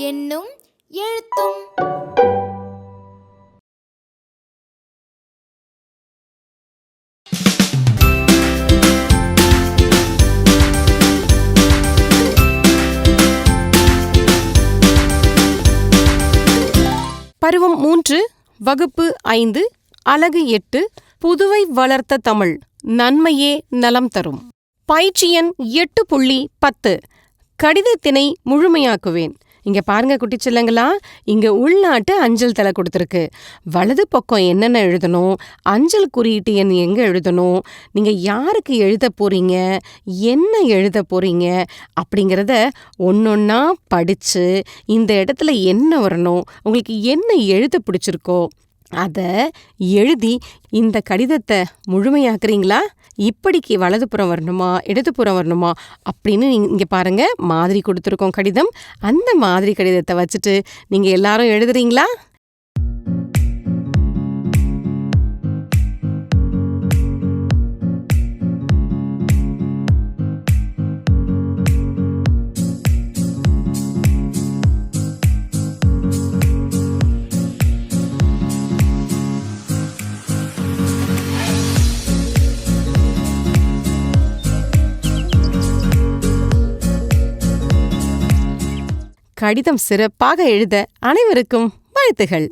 என்னும் எழுத்தும். பருவம் மூன்று வகுப்பு ஐந்து அலகு எட்டு புதுவை வளர்த்த தமிழ் நன்மையே நலம் தரும். பயிற்சி எண் எட்டு புள்ளி பத்து. கடிதத்தினை முழுமையாக்குவேன். இங்க பாருங்க குட்டிச்செல்லங்களா இங்க உள்நாட்டு அஞ்சல் தலை கொடுத்துருக்கு. வலது பக்கம் என்னென்ன எழுதணும்? அஞ்சல் குறியீட்டு எண் எங்க எழுதணும்? நீங்க யாருக்கு எழுத போறீங்க? என்ன எழுத போறீங்க? அப்படிங்கிறத ஒன்றா படிச்சு இந்த இடத்துல என்ன வரணும்? உங்களுக்கு என்ன எழுத பிடிச்சிருக்கோ அதை எழுதி இந்த கடிதத்தை முழுமையாக்குறீங்களா? இப்படிக்கு வலதுபுறம் வரணுமா? இடதுபுறம் வரணுமா? அப்படின்னு நீங்கள் இங்கே பாருங்கள் மாதிரி கொடுத்துருக்கோம் கடிதம். அந்த மாதிரி கடிதத்தை வச்சுட்டு நீங்கள் எல்லாரும் எழுதுறீங்களா? கடிதம் சிறப்பாக எழுத அனைவருக்கும் வாழ்த்துகள்.